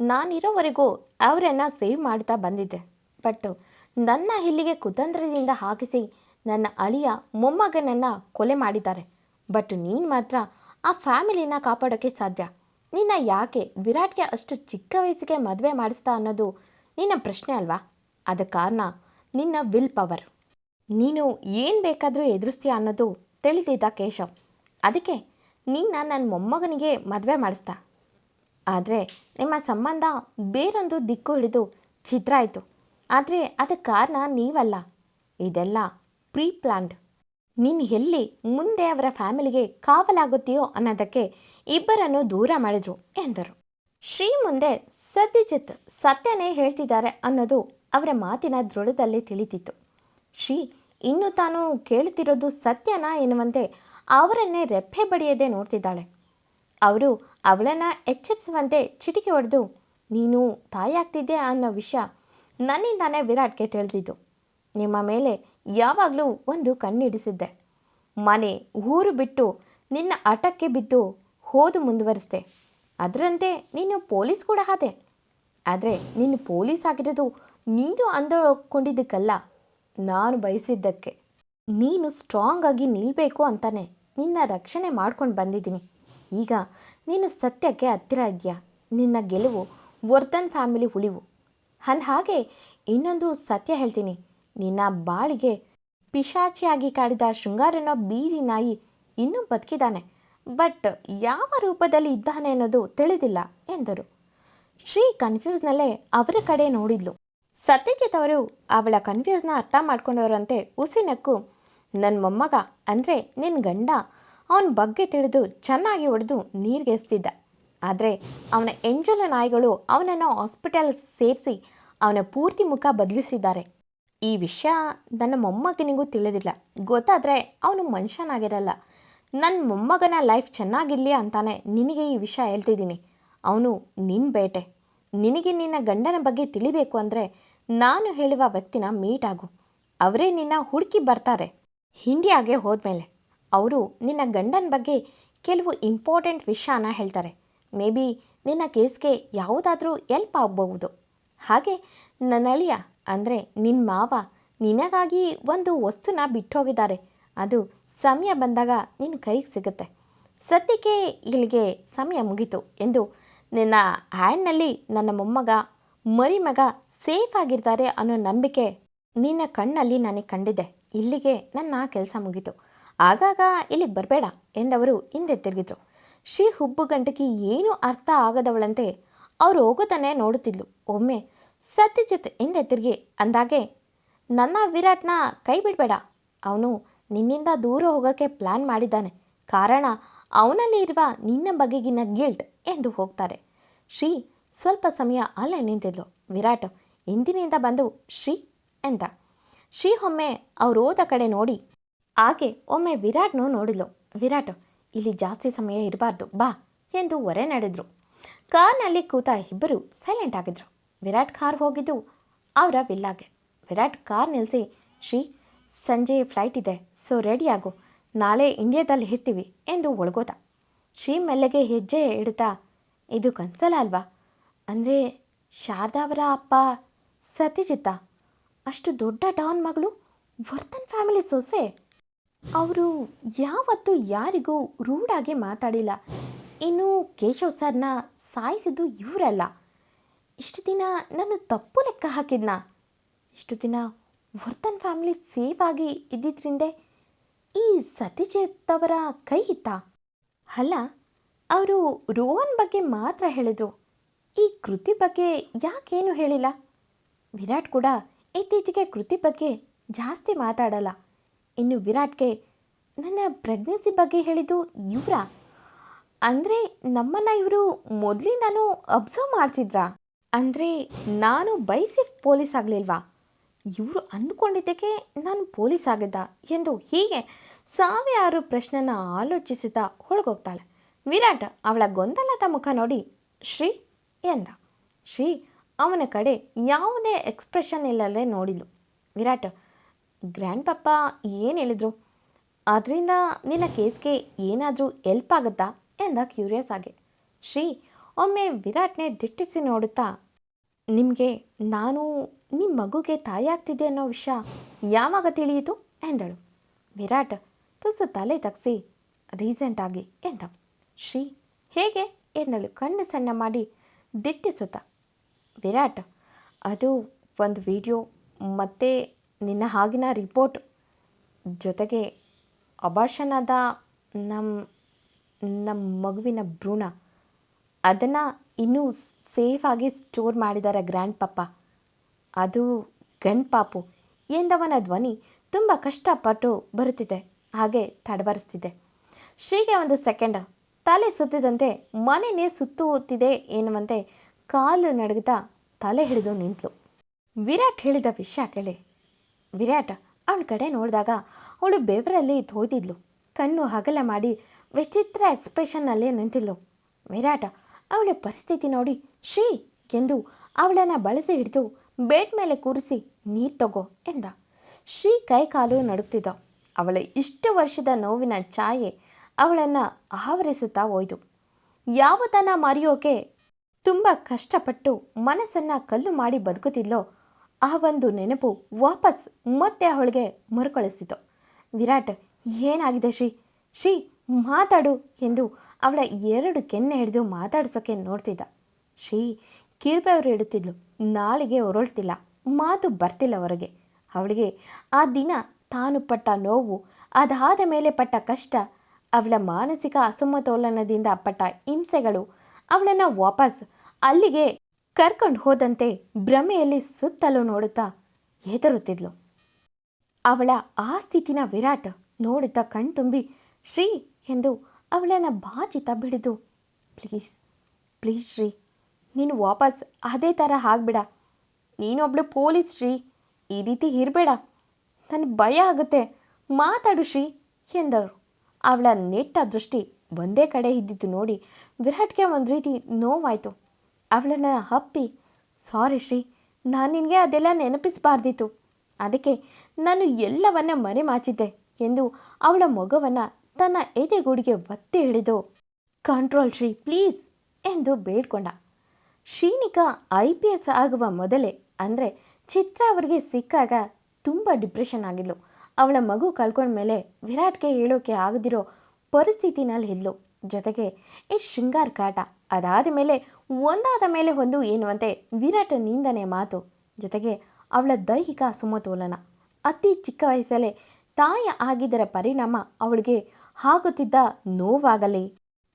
ನಾನಿರೋವರೆಗೂ ಅವರನ್ನು ಸೇವ್ ಮಾಡ್ತಾ ಬಂದಿದ್ದೆ. ಬಟ್ ನನ್ನ ಇಲ್ಲಿಗೆ ಕುತಂತ್ರದಿಂದ ಹಾಕಿಸಿ ನನ್ನ ಅಳಿಯ ಮೊಮ್ಮಗನನ್ನು ಕೊಲೆ ಮಾಡಿದ್ದಾರೆ. ಬಟ್ ನೀನು ಮಾತ್ರ ಆ ಫ್ಯಾಮಿಲಿನ ಕಾಪಾಡೋಕ್ಕೆ ಸಾಧ್ಯ. ನಿನ್ನ ಯಾಕೆ ವಿರಾಟ್ಗೆ ಅಷ್ಟು ಚಿಕ್ಕ ವಯಸ್ಸಿಗೆ ಮದುವೆ ಮಾಡಿಸ್ತಾ ಅನ್ನೋದು ನಿನ್ನ ಪ್ರಶ್ನೆ ಅಲ್ವಾ? ಅದ ಕಾರಣ ನಿನ್ನ ವಿಲ್ ಪವರ್. ನೀನು ಏನು ಬೇಕಾದರೂ ಎದುರಿಸ್ತೀಯ ಅನ್ನೋದು ತಿಳಿದಿದ್ದ ಕೇಶವ್. ಅದಕ್ಕೆ ನಿನ್ನ ನನ್ನ ಮೊಮ್ಮಗನಿಗೆ ಮದುವೆ ಮಾಡಿಸ್ತಾ. ಆದರೆ ನಿಮ್ಮ ಸಂಬಂಧ ಬೇರೊಂದು ದಿಕ್ಕು ಹಿಡಿದು ಛಿದ್ರ ಆಯಿತು. ಆದರೆ ಅದಕ್ಕೆ ಕಾರಣ ನೀವಲ್ಲ. ಇದೆಲ್ಲ ಪ್ರೀ ಪ್ಲ್ಯಾಂಡ್ ನೀನು ಎಲ್ಲಿ ಮುಂದೆ ಅವರ ಫ್ಯಾಮಿಲಿಗೆ ಕಾವಲಾಗುತ್ತೀಯೋ ಅನ್ನೋದಕ್ಕೆ ಇಬ್ಬರನ್ನು ದೂರ ಮಾಡಿದ್ರು ಎಂದರು. ಶ್ರೀ ಮುಂದೆ ಸದ್ಯಜಿತ್ ಸತ್ಯನೇ ಹೇಳ್ತಿದ್ದಾರೆ ಅನ್ನೋದು ಅವರ ಮಾತಿನ ದೃಢದಲ್ಲಿ ತಿಳಿತಿತ್ತು. ಶ್ರೀ, ಇನ್ನು ತಾನು ಕೇಳ್ತಿರೋದು ಸತ್ಯನಾ ಎನ್ನುವಂತೆ ಅವರನ್ನೇ ರೆಪ್ಪೆ ಬಡಿಯದೆ ನೋಡ್ತಿದ್ದಾಳೆ. ಅವರು ಅವಳನ್ನು ಎಚ್ಚರಿಸುವಂತೆ ಚಿಟಿಕೆ ಹೊಡೆದು, ನೀನು ತಾಯಿಯಾಗ್ತಿದ್ದೆ ಅನ್ನೋ ವಿಷಯ ನನ್ನಿಂದಾನೇ ವಿರಾಟ್ಗೆ ತಿಳಿದಿದ್ದು. ನಿಮ್ಮ ಮೇಲೆ ಯಾವಾಗಲೂ ಒಂದು ಕಣ್ಣಿಡಿಸಿದ್ದೆ. ಮನೆ ಊರು ಬಿಟ್ಟು ನಿನ್ನ ಆಟಕ್ಕೆ ಬಿದ್ದು ಹೋದು ಮುಂದುವರಿಸ್ದೆ. ಅದರಂತೆ ನೀನು ಪೊಲೀಸ್ ಕೂಡ ಹಾದೆ ಆದರೆ ನೀನು ಪೊಲೀಸ್ ಆಗಿರೋದು ನೀನು ಅಂದುಕೊಂಡಿದ್ದಕ್ಕಲ್ಲ, ನಾನು ಬಯಸಿದ್ದಕ್ಕೆ. ನೀನು ಸ್ಟ್ರಾಂಗ್ ಆಗಿ ನಿಲ್ಲಬೇಕು ಅಂತಾನೆ ನಿನ್ನ ರಕ್ಷಣೆ ಮಾಡ್ಕೊಂಡು ಬಂದಿದ್ದೀನಿ. ಈಗ ನೀನು ಸತ್ಯಕ್ಕೆ ಹತ್ತಿರ ಇದೆಯಾ ನಿನ್ನ ಗೆಲುವು ವರ್ಧನ್ ಫ್ಯಾಮಿಲಿ ಉಳಿವು ಅಂದ ಹಾಗೆ ಇನ್ನೊಂದು ಸತ್ಯ ಹೇಳ್ತೀನಿ. ನಿನ್ನ ಬಾಳಿಗೆ ಪಿಶಾಚಿಯಾಗಿ ಕಾಡಿದ ಶೃಂಗಾರನೋ ಬೀದಿ ನಾಯಿ ಇನ್ನೂ ಬದುಕಿದ್ದಾನೆ. ಬಟ್ ಯಾವ ರೂಪದಲ್ಲಿ ಇದ್ದಾನೆ ಅನ್ನೋದು ತಿಳಿದಿಲ್ಲ ಎಂದರು. ಶ್ರೀ ಕನ್ಫ್ಯೂಸ್ನಲ್ಲೇ ಅವರ ಕಡೆ ನೋಡಿದ್ಲು. ಸತ್ಯಜಿತ್ ಅವರು ಅವಳ ಕನ್ಫ್ಯೂಸ್ನ ಅರ್ಥ ಮಾಡ್ಕೊಂಡವರಂತೆ ಉಸಿನಕ್ಕು ನನ್ನ ಮೊಮ್ಮಗ ಅಂದರೆ ನಿನ್ನ ಗಂಡ ಅವನ ಬಗ್ಗೆ ತಿಳಿದು ಚೆನ್ನಾಗಿ ಹೊಡೆದು ನೀರಿಗೆ ಎಸ್ತಿದ್ದ. ಆದರೆ ಅವನ ಎಂಜಲ ನಾಯಿಗಳು ಅವನನ್ನು ಹಾಸ್ಪಿಟಲ್ ಸೇರಿಸಿ ಅವನ ಪೂರ್ತಿ ಮುಖ ಬದಲಿಸಿದ್ದಾರೆ. ಈ ವಿಷಯ ನನ್ನ ಮೊಮ್ಮಗನಿಗೂ ತಿಳಿದಿಲ್ಲ. ಗೊತ್ತಾದರೆ ಅವನು ಮನುಷ್ಯನಾಗಿರಲ್ಲ. ನನ್ನ ಮೊಮ್ಮಗನ ಲೈಫ್ ಚೆನ್ನಾಗಿರಲಿ ಅಂತಾನೆ ನಿನಗೆ ಈ ವಿಷಯ ಹೇಳ್ತಿದ್ದೀನಿ. ಅವನು ನಿನ್ನ ಬೇಟೆ. ನಿನಗೆ ನಿನ್ನ ಗಂಡನ ಬಗ್ಗೆ ತಿಳಿಬೇಕು ಅಂದರೆ ನಾನು ಹೇಳುವ ವ್ಯಕ್ತಿನ ಮೀಟ್ ಆಗು. ಅವರೇ ನಿನ್ನ ಹುಡುಕಿ ಬರ್ತಾರೆ. ಹಿಂಡಿಯಾಗೆ ಹೋದ್ಮೇಲೆ. ಅವರು ನಿನ್ನ ಗಂಡನ ಬಗ್ಗೆ ಕೆಲವು ಇಂಪಾರ್ಟೆಂಟ್ ವಿಷಯನ ಹೇಳ್ತಾರೆ. ಮೇ ಬಿ ನಿನ್ನ ಕೇಸ್ಗೆ ಯಾವುದಾದ್ರೂ ಎಲ್ಪ್ ಆಗಬಹುದು. ಹಾಗೆ ನನ್ನ ಅಳಿಯ, ಅಂದರೆ ನಿನ್ನ ಮಾವ ನಿನಗಾಗಿ ಒಂದು ವಸ್ತುನ ಬಿಟ್ಟೋಗಿದ್ದಾರೆ. ಅದು ಸಮಯ ಬಂದಾಗ ನಿನ್ನ ಕೈಗೆ ಸಿಗುತ್ತೆ. ಸದ್ಯಕ್ಕೆ ಇಲ್ಲಿಗೆ ಸಮಯ ಮುಗೀತು ಎಂದು ನಿನ್ನ ಹ್ಯಾಂಡ್ನಲ್ಲಿ ನನ್ನ ಮೊಮ್ಮಗ, ಮರಿಮಗ ಸೇಫ್ ಆಗಿರ್ತಾರೆ ಅನ್ನೋ ನಂಬಿಕೆ ನಿನ್ನ ಕಣ್ಣಲ್ಲಿ ನನಗೆ ಕಂಡಿದೆ. ಇಲ್ಲಿಗೆ ನನ್ನ ಕೆಲಸ ಮುಗೀತು. ಆಗಾಗ ಇಲ್ಲಿಗೆ ಬರಬೇಡ ಎಂದವರು ಹಿಂದೆ ತಿರುಗಿದ್ರು. ಶ್ರೀ ಹುಬ್ಬುಗಂಟಕಿ ಏನೂ ಅರ್ಥ ಆಗದವಳಂತೆ ಅವರು ಹೋಗೋದನ್ನೇ ನೋಡುತ್ತಿದ್ಲು. ಒಮ್ಮೆ ಸತ್ಯಜಿತ್ ಹಿಂದೆ ತಿರುಗಿ ಅಂದಾಗೆ, ನನ್ನ ವಿರಾಟ್ನ ಕೈ ಬಿಡಬೇಡ. ಅವನು ನಿನ್ನಿಂದ ದೂರ ಹೋಗೋಕ್ಕೆ ಪ್ಲ್ಯಾನ್ ಮಾಡಿದ್ದಾನೆ. ಕಾರಣ ಅವನಲ್ಲಿ ಇರುವ ನಿನ್ನ ಬಗೆಗಿನ ಗಿಲ್ಟ್ ಎಂದು ಹೋಗ್ತಾರೆ. ಶ್ರೀ ಸ್ವಲ್ಪ ಸಮಯ ಅಲ್ಲೇ ನಿಂತಿದ್ಲು. ವಿರಾಟ್, ಹಿಂದಿನಿಂದ ಬಂದು ಶ್ರೀ ಎಂದ. ಶ್ರೀ ಒಮ್ಮೆ ಅವರು ಹೋದ ಕಡೆ ನೋಡಿ ಹಾಗೆ ಒಮ್ಮೆ ವಿರಾಟ್ನು ನೋಡಿದ್ಲು. ವಿರಾಟ್, ಇಲ್ಲಿ ಜಾಸ್ತಿ ಸಮಯ ಇರಬಾರ್ದು, ಬಾ ಎಂದು ಹೊರೆ ನಡೆದ್ರು. ಕಾರ್ನಲ್ಲಿ ಕೂತ ಇಬ್ಬರು ಸೈಲೆಂಟ್ ಆಗಿದ್ರು. ವಿರಾಟ್ ಕಾರ್ ಹೋಗಿದ್ದು ಅವರ ವಿಲ್ಲಾಗೆ. ವಿರಾಟ್ ಕಾರ್ ನಿಲ್ಲಿಸಿ ಶ್ರೀ, ಸಂಜೆ ಫ್ಲೈಟ್ ಇದೆ ಸೊ ರೆಡಿಯಾಗು ನಾಳೆ ಇಂಡಿಯಾದಲ್ಲಿ ಇರ್ತೀವಿ, ಎಂದು ಒಳಗೋದ. ಶ್ರೀ ಮೆಲ್ಲಗೆ ಹೆಜ್ಜೆ ಇಡುತ್ತಾ, ಇದು ಕನ್ಸಲ್ಲ ಅಲ್ವಾ? ಅಂದರೆ, ಶಾರದಾ ಅವರ ಅಪ್ಪ ಸತ್ಯಜಿತ್ತ, ಅಷ್ಟು ದೊಡ್ಡ ಡಾನ್ ಮಗಳು, ವರ್ತನ್ ಫ್ಯಾಮಿಲಿ ಸೊಸೆ? ಅವರು ಯಾವತ್ತೂ ಯಾರಿಗೂ ರೂಢಾಗಿ ಮಾತಾಡಿಲ್ಲ. ಇನ್ನು ಕೇಶವ್ ಸರ್ನ ಸಾಯಿಸಿದ್ದು ಇವರಲ್ಲ. ಇಷ್ಟು ದಿನ ನಾನು ತಪ್ಪು ಲೆಕ್ಕ ಹಾಕಿದ್ನಾ? ಇಷ್ಟು ದಿನ ವರ್ತನ್ ಫ್ಯಾಮಿಲಿ ಸೇಫ್ ಆಗಿ ಇದ್ದಿದ್ರಿಂದ ಈ ಸತ್ಯಜಿತ್ ಅವರ ಕೈ ಇತ್ತ? ಅಲ್ಲ, ಅವರು ರೋಹನ್ ಬಗ್ಗೆ ಮಾತ್ರ ಹೇಳಿದರು. ಈ ಕೃತಿ ಬಗ್ಗೆ ಯಾಕೇನು ಹೇಳಿಲ್ಲ. ವಿರಾಟ್ ಕೂಡ ಇತ್ತೀಚೆಗೆ ಕೃತಿ ಬಗ್ಗೆ ಜಾಸ್ತಿ ಮಾತಾಡಲ್ಲ. ಇನ್ನು ವಿರಾಟ್ಗೆ ನನ್ನ ಪ್ರೆಗ್ನೆನ್ಸಿ ಬಗ್ಗೆ ಹೇಳಿದ್ದು ಇವರ? ಅಂದರೆ ನಮ್ಮನ್ನು ಇವರು ಮೊದಲಿಂದನೂ ಅಬ್ಸರ್ವ್ ಮಾಡ್ತಿದ್ರಾ? ಅಂದರೆ ನಾನು ಬಯಸಿ ಪೊಲೀಸ್ ಆಗಲಿಲ್ವಾ? ಇವರು ಅಂದುಕೊಂಡಿದ್ದಕ್ಕೆ ನಾನು ಪೊಲೀಸ್ ಆಗಿದ್ದ ಎಂದು ಹೀಗೆ ಸಾವಿರಾರು ಪ್ರಶ್ನೆನ ಆಲೋಚಿಸುತ್ತಾ ಹೊಳಗೋಗ್ತಾಳೆ. ವಿರಾಟ್ ಅವಳ ಗೊಂದಲದ ಮುಖ ನೋಡಿ ಶ್ರೀ ಎಂದ. ಶ್ರೀ ಅವನ ಕಡೆ ಯಾವುದೇ ಎಕ್ಸ್ಪ್ರೆಷನ್ ಇಲ್ಲದೆ ನೋಡಿದ್ಲು. ವಿರಾಟ್ ಗ್ರ್ಯಾಂಡ್ ಪಪ್ಪ ಏನು ಹೇಳಿದರು? ಅದರಿಂದ ನಿನ್ನ ಕೇಸ್ಗೆ ಏನಾದರೂ ಎಲ್ಪ್ ಆಗುತ್ತಾ? ಎಂದ ಕ್ಯೂರಿಯಸ್ ಆಗಿ. ಶ್ರೀ, ಒಮ್ಮೆ ವಿರಾಟ್ನೆ ದಿಟ್ಟಿಸಿ ನೋಡುತ್ತಾ? ನಿಮಗೆ, ನಾನು ನಿಮ್ಮ ಮಗುಗೆ ತಾಯಿ ಆಗ್ತಿದೆ ಅನ್ನೋ ವಿಷಯ ಯಾವಾಗ ತಿಳಿಯಿತು? ಎಂದಳು. ವಿರಾಟ್ ತುಸು ತಲೆ ತಗ್ಸಿ ರೀಸೆಂಟಾಗಿ ಎಂದ. ಶ್ರೀ, ಹೇಗೆ? ಎಂದಳು ಕಣ್ಣು ಸಣ್ಣ ಮಾಡಿ ದಿಟ್ಟಿಸುತ್ತ. ವಿರಾಟ್, ಅದು ಒಂದು ವಿಡಿಯೋ, ಮತ್ತು ನಿನ್ನ ಹಾಗಿನ ರಿಪೋರ್ಟ್ ಜೊತೆಗೆ ಅಬಾರ್ಷನ್ ನಮ್ಮ ನಮ್ಮ ಮಗುವಿನ ಭ್ರೂಣ, ಅದನ್ನು ಇನ್ನೂ ಸೇಫಾಗಿ ಸ್ಟೋರ್ ಮಾಡಿದ್ದಾರೆ ಗ್ರ್ಯಾಂಡ್ ಪಪ್ಪ ಅದು ಗಂಡ್ ಪಾಪು, ಎಂದವನ ಧ್ವನಿ ತುಂಬ ಕಷ್ಟಪಟ್ಟು ಬರುತ್ತಿದೆ, ಹಾಗೆ ತಡಬರಿಸ್ತಿದೆ. ಶ್ರೀಗೆ ಒಂದು ಸೆಕೆಂಡ್ ತಲೆ ಸುತ್ತಿದಂತೆ ಮನೆನೇ ಸುತ್ತುತ್ತಿದೆ ಎನ್ನುವಂತೆ ಕಾಲು ನಡುಗುತ್ತಾ ತಲೆ ಹಿಡಿದು ನಿಂತಳು ವಿರಾಟ್ ಹೇಳಿದ ವಿಷಯ ಕೇಳಿ. ವಿರಾಟ್ ಅವಳ ಕಡೆ ನೋಡಿದಾಗ ಅವಳು ಬೆವರಲ್ಲಿ ತೋದಿದ್ಲು ಕಣ್ಣು ಹಗಲ ಮಾಡಿ ವಿಚಿತ್ರ ಎಕ್ಸ್ಪ್ರೆಷನ್ನಲ್ಲೇ ನಿಂತಿದ್ಲು. ವಿರಾಟ್ ಅವಳ ಪರಿಸ್ಥಿತಿ ನೋಡಿ, ಶ್ರೀ ಎಂದು ಅವಳನ್ನು ಬಳಸಿ ಹಿಡಿದು ಬೆಡ್ ಮೇಲೆ ಕೂರಿಸಿ ನೀರು ತಗೋ ಎಂದ. ಶ್ರೀ ಕೈ ಕಾಲು ನಡುಗ್ತಿದ್ದ. ಅವಳ ಇಷ್ಟು ವರ್ಷದ ನೋವಿನ ಛಾಯೆ ಅವಳನ್ನು ಆವರಿಸುತ್ತಾ ಹೋಯ್ತು ಯಾವತನ ಮರೆಯೋಕೆ ತುಂಬ ಕಷ್ಟಪಟ್ಟು ಮನಸ್ಸನ್ನು ಕಲ್ಲು ಮಾಡಿ ಬದುಕುತ್ತಿದ್ಲೋ ಆ ಒಂದು ನೆನಪು ವಾಪಸ್ ಮತ್ತೆ ಅವಳಿಗೆ ಮರುಕಳಿಸಿತು. ವಿರಾಟ್, ಏನಾಗಿದೆ ಶ್ರೀ? ಶ್ರೀ, ಮಾತಾಡು ಎಂದು ಅವಳ ಎರಡು ಕೆನ್ನೆ ಹಿಡಿದು ಮಾತಾಡ್ಸೋಕೆ ನೋಡ್ತಿದ್ದ. ಶ್ರೀ ಕಿರ್ಬೆಯವರು ಇಡುತ್ತಿದ್ಲು ನಾಳಿಗೆ ಹೊರಳ್ತಿಲ್ಲ, ಮಾತು ಬರ್ತಿಲ್ಲ ಹೊರಗೆ. ಅವಳಿಗೆ ಆ ದಿನ ತಾನು ಪಟ್ಟ ನೋವು ಅದಾದ ಮೇಲೆ ಪಟ್ಟ ಕಷ್ಟ, ಅವಳ ಮಾನಸಿಕ ಅಸಮತೋಲನದಿಂದ ಪಟ್ಟ ಹಿಂಸೆಗಳು ಅವಳನ್ನು ವಾಪಸ್ ಅಲ್ಲಿಗೆ ಕರ್ಕೊಂಡು ಹೋದಂತೆ ಭ್ರಮೆಯಲ್ಲಿ ಸುತ್ತಲೂ ನೋಡುತ್ತಾ ಹೆದರುತ್ತಿದ್ಲು. ಅವಳ ಆ ಸ್ಥಿತಿನ ವಿರಾಟ್ ನೋಡುತ್ತಾ ಕಣ್ತುಂಬಿ ಶ್ರೀ ಎಂದು ಅವಳನ್ನು ಬಾಚಿತ ಬಿಡಿದು, ಪ್ಲೀಸ್ ಪ್ಲೀಸ್ ಶ್ರೀ, ನೀನು ವಾಪಸ್ ಅದೇ ಥರ ಆಗ್ಬಿಡ. ನೀನೊಬ್ಳು ಪೊಲೀಸ್ ಶ್ರೀ, ಈ ರೀತಿ ಇರಬೇಡ. ನನಗೆ ಭಯ ಆಗುತ್ತೆ. ಮಾತಾಡು ಶ್ರೀ ಎಂದವರು. ಅವಳ ನೆಟ್ಟ ದೃಷ್ಟಿ ಒಂದೇ ಕಡೆ ಇದ್ದಿದ್ದು ನೋಡಿ ವಿರಾಟ್ಗೆ ಒಂದು ರೀತಿ ನೋವಾಯಿತು. ಅವಳನ್ನು ಹಪ್ಪಿ ಸಾರಿ ಶ್ರೀ, ನಾನು ನಿನಗೆ ಅದೆಲ್ಲ ನೆನಪಿಸಬಾರ್ದಿತ್ತು. ಅದಕ್ಕೆ ನಾನು ಎಲ್ಲವನ್ನ ಮರೆಮಾಚಿದ್ದೆ ಎಂದು ಅವಳ ಮಗುವನ್ನು ತನ್ನ ಎದೆಗೂಡಿಗೆ ಒತ್ತಿ ಹಿಡಿದು ಕಂಟ್ರೋಲ್ ಶ್ರೀ ಪ್ಲೀಸ್ ಎಂದು ಬೇಡ್ಕೊಂಡ. ಶ್ರೀನಿಕಾ ಐ ಪಿ ಎಸ್ ಆಗುವ ಮೊದಲೇ, ಅಂದರೆ ಚಿತ್ರ ಅವರಿಗೆ ಸಿಕ್ಕಾಗ ತುಂಬ ಡಿಪ್ರೆಷನ್ ಆಗಿದ್ಲು. ಅವಳ ಮಗು ಕಳ್ಕೊಂಡ್ಮೇಲೆ ವಿರಾಟ್ಗೆ ಹೇಳೋಕೆ ಆಗದಿರೋ ಪರಿಸ್ಥಿತಿನಲ್ಲಿ ಇದ್ಲು. ಜೊತೆಗೆ ಈ ಶೃಂಗಾರ ಕಾಟ ಅದಾದ ಮೇಲೆ ಒಂದಾದ ಮೇಲೆ ಒಂದು ಎನ್ನುವಂತೆ ವಿರಾಟ ನಿಂದನೆ ಮಾತು. ಜೊತೆಗೆ ಅವಳ ದೈಹಿಕ ಸಮತೋಲನ. ಅತಿ ಚಿಕ್ಕ ವಯಸ್ಸಲ್ಲೇ ತಾಯಿ ಆಗಿದ್ದರ ಪರಿಣಾಮ ಅವಳಿಗೆ ಆಗುತ್ತಿದ್ದ ನೋವಾಗಲಿ,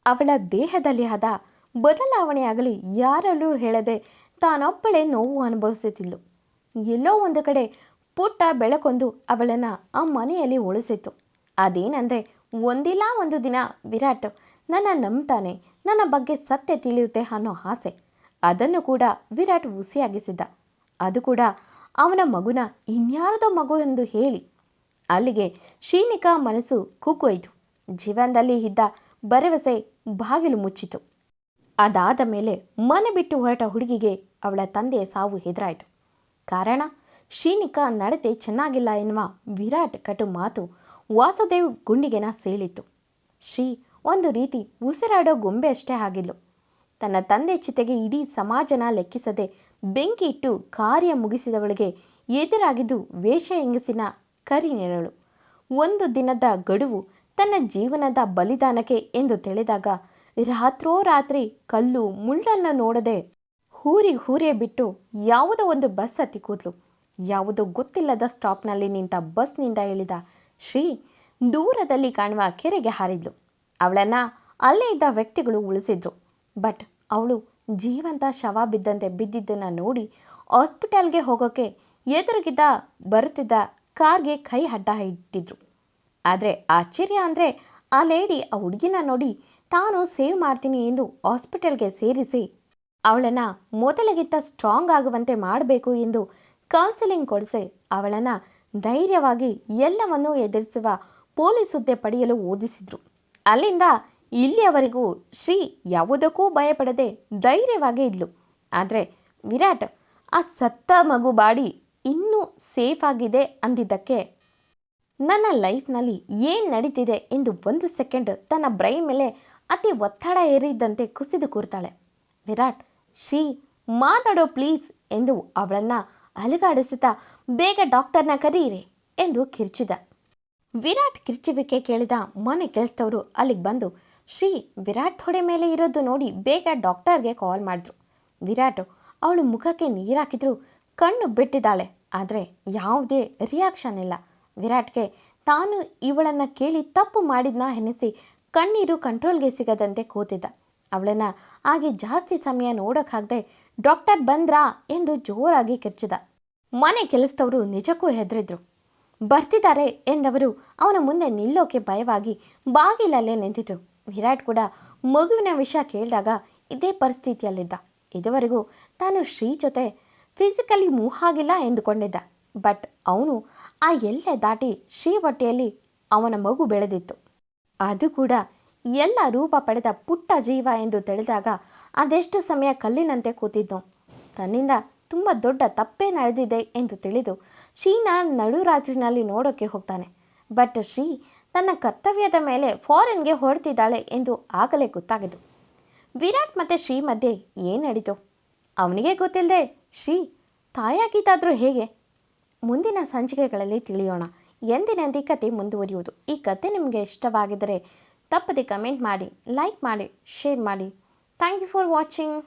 ಅವಳ ದೇಹದಲ್ಲಿ ಆದ ಬದಲಾವಣೆಯಾಗಲಿ ಯಾರಲ್ಲೂ ಹೇಳದೆ ತಾನೊಬ್ಬಳೇ ನೋವು ಅನುಭವಿಸುತ್ತಿದ್ಲು. ಎಲ್ಲೋ ಒಂದು ಕಡೆ ಪುಟ್ಟ ಬೆಳಕೊಂದು ಅವಳನ್ನು ಆ ಮನೆಯಲ್ಲಿ ಉಳಿಸಿತ್ತು. ಅದೇನೆಂದರೆ ಒಂದಿಲ್ಲ ಒಂದು ದಿನ ವಿರಾಟ್ ನನ್ನ ನಂಬ್ತಾನೆ, ನನ್ನ ಬಗ್ಗೆ ಸತ್ಯ ತಿಳಿಯುತ್ತೆ ಅನ್ನೋ ಆಸೆ. ಅದನ್ನು ಕೂಡ ವಿರಾಟ್ ಹುಸಿಯಾಗಿಸಿದ್ದ. ಅದು ಕೂಡ ಅವನ ಮಗುನ ಇನ್ಯಾರದೋ ಮಗು ಎಂದು ಹೇಳಿ. ಅಲ್ಲಿಗೆ ಶ್ರೀನಿಕಾ ಮನಸ್ಸು ಕುಕ್ಕೊಯ್ತು ಜೀವನದಲ್ಲಿ ಇದ್ದ ಭರವಸೆ ಬಾಗಿಲು ಮುಚ್ಚಿತು ಅದಾದ ಮೇಲೆ ಮನೆ ಬಿಟ್ಟು ಹೊರಟ ಹುಡುಗಿಗೆ ಅವಳ ತಂದೆಯ ಸಾವು ಎದುರಾಯಿತು ಕಾರಣ? ಶ್ರೀನಿಕಾ ನಡತೆ ಚೆನ್ನಾಗಿಲ್ಲ ಎನ್ನುವ ವಿರಾಟ್ ಕಟು ಮಾತು ವಾಸುದೇವ್ ಗುಂಡಿಗೆನ ಸೇಳಿತು ಶ್ರೀ, ಒಂದು ರೀತಿ ಉಸಿರಾಡೋ ಗೊಂಬೆ ಅಷ್ಟೇ ಆಗಿದ್ಲು. ತನ್ನ ತಂದೆ ಚಿತೆಗೆ ಇಡೀ ಸಮಾಜನ ಲೆಕ್ಕಿಸದೆ ಬೆಂಕಿ ಇಟ್ಟು ಕಾರ್ಯ ಮುಗಿಸಿದವಳಿಗೆ ಎದುರಾಗಿದ್ದು ವೇಷ ಹೆಂಗಸಿನ ಕರಿನೆರಳು. ಒಂದು ದಿನದ ಗಡುವು ತನ್ನ ಜೀವನದ ಬಲಿದಾನಕ್ಕೆ ಎಂದು ತಿಳಿದಾಗ ರಾತ್ರೋರಾತ್ರಿ ಕಲ್ಲು ಮುಳ್ಳನ್ನು ನೋಡದೆ ಹೂರಿ ಹೂರೇ ಬಿಟ್ಟು ಯಾವುದೋ ಒಂದು ಬಸ್ ಹತ್ತಿ ಕೂದ್ಲು. ಯಾವುದೋ ಗೊತ್ತಿಲ್ಲದ ಸ್ಟಾಪ್ನಲ್ಲಿ ನಿಂತ ಬಸ್ನಿಂದ ಇಳಿದ ಶ್ರೀ ದೂರದಲ್ಲಿ ಕಾಣುವ ಕೆರೆಗೆ ಹಾರಿದ್ಲು. ಅವಳನ್ನು ಅಲ್ಲೇ ಇದ್ದ ವ್ಯಕ್ತಿಗಳು ಉಳಿಸಿದ್ರು. ಬಟ್ ಅವಳು ಜೀವಂತ ಶವ ಬಿದ್ದಂತೆ ಬಿದ್ದಿದ್ದನ್ನು ನೋಡಿ ಹಾಸ್ಪಿಟಲ್ಗೆ ಹೋಗೋಕ್ಕೆ ಎದುರಿಗಿದ್ದ ಬರುತ್ತಿದ್ದ ಕಾರ್ಗೆ ಕೈ ಅಡ್ಡ ಇಟ್ಟಿದ್ರು. ಆದರೆ ಆಶ್ಚರ್ಯ ಅಂದರೆ ಆ ಲೇಡಿ ಆ ಹುಡುಗಿನ ನೋಡಿ ತಾನು ಸೇವ್ ಮಾಡ್ತೀನಿ ಎಂದು ಹಾಸ್ಪಿಟಲ್ಗೆ ಸೇರಿಸಿ ಅವಳನ್ನು ಮೊದಲಿಗಿಂತ ಸ್ಟ್ರಾಂಗ್ ಆಗುವಂತೆ ಮಾಡಬೇಕು ಎಂದು ಕೌನ್ಸಿಲಿಂಗ್ ಕೊಡಿಸಿ, ಅವಳನ್ನು ಧೈರ್ಯವಾಗಿ ಎಲ್ಲವನ್ನೂ ಎದುರಿಸುವ ಪೊಲೀಸ್ ಹುದ್ದೆ ಪಡೆಯಲು ಓದಿಸಿದ್ರು. ಅಲ್ಲಿಂದ ಇಲ್ಲಿಯವರೆಗೂ ಶ್ರೀ ಯಾವುದಕ್ಕೂ ಭಯಪಡದೆ ಧೈರ್ಯವಾಗಿ ಇದ್ಲು. ಆದರೆ ವಿರಾಟ್, ಆ ಸತ್ತ ಮಗು ಬಾಡಿ ಇನ್ನೂ ಸೇಫ್ ಆಗಿದೆ ಅಂದಿದ್ದಕ್ಕೆ, ನನ್ನ ಲೈಫ್ನಲ್ಲಿ ಏನು ನಡೀತಿದೆ ಎಂದು ಒಂದು ಸೆಕೆಂಡ್ ತನ್ನ ಬ್ರೈನ್ ಮೇಲೆ ಅತಿ ಒತ್ತಡ ಏರಿದ್ದಂತೆ ಕುಸಿದು ಕೂರ್ತಾಳೆ. ವಿರಾಟ್, ಶ್ರೀ, ಮಾತಾಡೋ ಪ್ಲೀಸ್ ಎಂದು ಅವಳನ್ನು ಅಲುಗಾಡಿಸುತ್ತಾ, ಬೇಗ ಡಾಕ್ಟರ್ನ ಕರೀರಿ ಎಂದು ಕಿರ್ಚಿದ. ವಿರಾಟ್ ಕಿರ್ಚುವಿಕೆ ಕೇಳಿದ ಮನೆ ಕೆಲಸದವರು ಅಲ್ಲಿಗೆ ಬಂದು, ಶ್ರೀ, ವಿರಾಟ್ ಥೋಡೆ ಮೇಲೆ ಇರೋದು ನೋಡಿ ಬೇಗ ಡಾಕ್ಟರ್ಗೆ ಕಾಲ್ ಮಾಡಿದ್ರು. ವಿರಾಟ್, ಅವಳು ಮುಖಕ್ಕೆ ನೀರಾಕಿದ್ರು ಕಣ್ಣು ಬಿಟ್ಟಿದ್ದಾಳೆ, ಆದರೆ ಯಾವುದೇ ರಿಯಾಕ್ಷನ್ ಇಲ್ಲ. ವಿರಾಟ್ಗೆ, ತಾನು ಇವಳನ್ನು ಕೇಳಿ ತಪ್ಪು ಮಾಡಿದ್ನ ಎನಿಸಿ ಕಣ್ಣೀರು ಕಂಟ್ರೋಲ್ಗೆ ಸಿಗದಂತೆ ಕೂತಿದ್ದ. ಅವಳನ್ನು ಹಾಗೆ ಜಾಸ್ತಿ ಸಮಯ ನೋಡೋಕ್ಕಾಗದೆ ಡಾಕ್ಟರ್ ಬಂದ್ರಾ ಎಂದು ಜೋರಾಗಿ ಕಿರ್ಚಿದ. ಮನೆ ಕೆಲಸದವರು ನಿಜಕ್ಕೂ ಹೆದರಿದ್ರು. ಬರ್ತಿದ್ದಾರೆ ಎಂದವರು ಅವನ ಮುಂದೆ ನಿಲ್ಲೋಕೆ ಭಯವಾಗಿ ಬಾಗಿಲಲ್ಲೇ ನಿಂತಿದ್ರು. ವಿರಾಟ್ ಕೂಡ ಮಗುವಿನ ವಿಷಯ ಕೇಳಿದಾಗ ಇದೇ ಪರಿಸ್ಥಿತಿಯಲ್ಲಿದ್ದ. ಇದುವರೆಗೂ ತಾನು ಶ್ರೀ ಜೊತೆ ಫಿಸಿಕಲಿ ಮೂಹಾಗಿಲ್ಲ ಎಂದುಕೊಂಡಿದ್ದ. ಬಟ್ ಅವನು ಆ ಎಲ್ಲೆ ದಾಟಿ ಶ್ರೀ ಹೊಟ್ಟೆಯಲ್ಲಿ ಅವನ ಮಗು ಬೆಳೆದಿತ್ತು. ಅದು ಕೂಡ ಎಲ್ಲ ರೂಪ ಪಡೆದ ಪುಟ್ಟ ಜೀವ ಎಂದು ತಿಳಿದಾಗ ಅದೆಷ್ಟು ಸಮಯ ಕಲ್ಲಿನಂತೆ ಕೂತಿದ್ದು. ತನ್ನಿಂದ ತುಂಬ ದೊಡ್ಡ ತಪ್ಪೇ ನಡೆದಿದೆ ಎಂದು ತಿಳಿದು ಶ್ರೀನ ನಡುರಾತ್ರಿನಲ್ಲಿ ನೋಡೋಕ್ಕೆ ಹೋಗ್ತಾನೆ. ಬಟ್ ಶ್ರೀ ತನ್ನ ಕರ್ತವ್ಯದ ಮೇಲೆ ಫಾರಿನ್ಗೆ ಹೊರಡ್ತಿದ್ದಾಳೆ ಎಂದು ಆಗಲೇ ಗೊತ್ತಾಗಿದ್ದು. ವಿರಾಟ್ ಮತ್ತು ಶ್ರೀ ಮಧ್ಯೆ ಏನು ನಡೀತು? ಅವನಿಗೆ ಗೊತ್ತಿಲ್ಲದೆ ಶ್ರೀ ತಾಯಾಗಿದ್ದಾದರೂ ಹೇಗೆ? ಮುಂದಿನ ಸಂಚಿಕೆಗಳಲ್ಲಿ ತಿಳಿಯೋಣ. ಎಂದಿನಂತೆ ಕತೆ ಮುಂದುವರಿಯುವುದು. ಈ ಕತೆ ನಿಮಗೆ ಇಷ್ಟವಾಗಿದ್ದರೆ ತಪ್ಪದೆ ಕಮೆಂಟ್ ಮಾಡಿ ಲೈಕ್ ಮಾಡಿ ಶೇರ್ ಮಾಡಿ. Thank you for watching